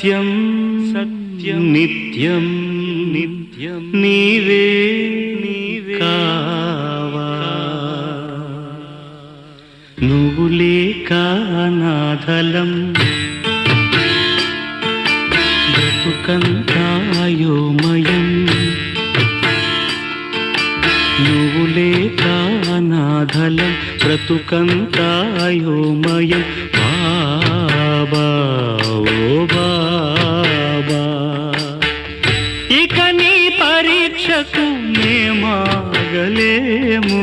సత్యం సత్యం. నిత్యం నిత్యం. నీవే నీవే నువ్వు లేక నాథలం బ్రతుకంతాయోమయం నువ్వు లేక నాథలం బ్రతుకంతాయోమయం బాబా ఓ బాబా మేమాగలేము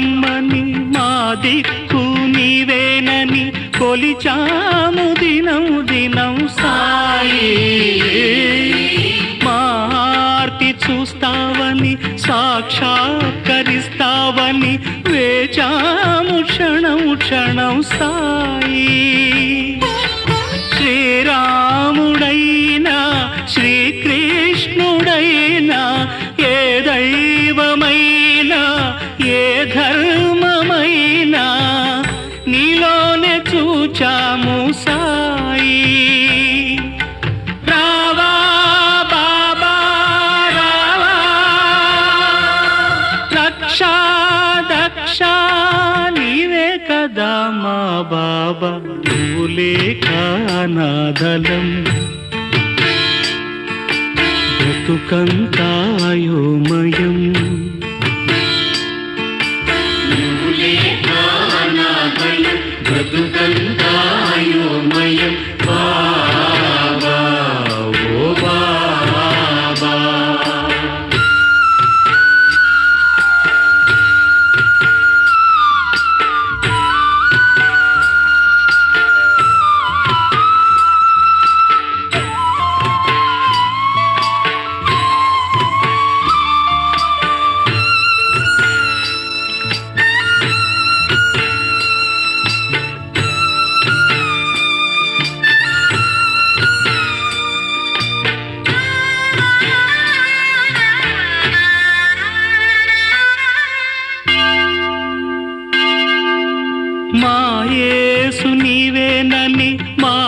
దైవమ్మని మా దిక్కు నీవేనని కొలిచాము దినం దినం సాయి. మా ఆర్తి చూస్తావని సాక్షాత్కరిస్తావని వేచాము క్షణం క్షణం సాయి. శ్రీరాముడై చూచాము సాయి. రావా బాబా రావా. రక్షా దక్ష నీవే కదా మా బాబా. నువ్వు లేక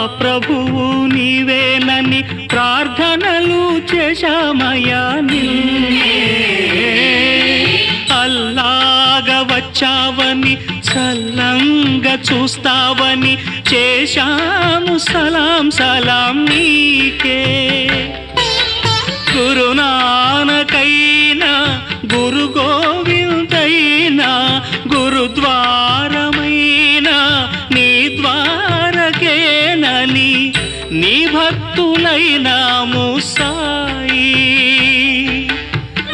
ప్రభువు నీవేనని ప్రార్థనలు చేశామయా అల్లాగా వచ్చావని చల్లంగా చూస్తావని చేశాము సలాం సలాం నీకే. గురునానకైనా గురు గోవిందైనా గురుద్వారమైనా భక్తులైనాము సాయి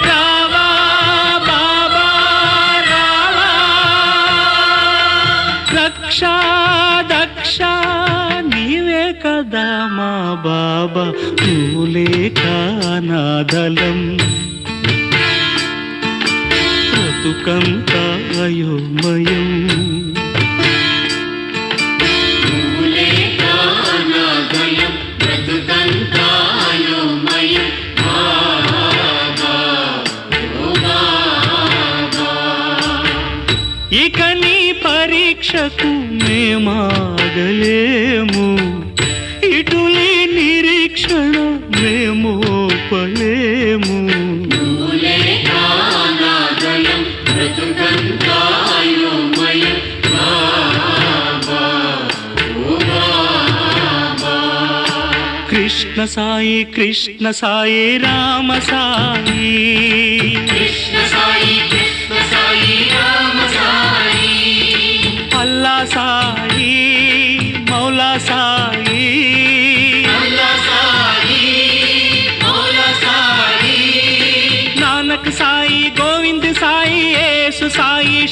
రావా బాబా దక్ష నీవే కదా మా బాబా. ఇక నీ పరీక్షకు మేమాగలేము. ఇటులి నిరీక్షణ మేము సాయి కృష్ణ సాయి రామ సాయి. అల్లా సాయి మౌలా సాయి. నానక్ సాయి గోవింద్ సాయి యేసు సాయి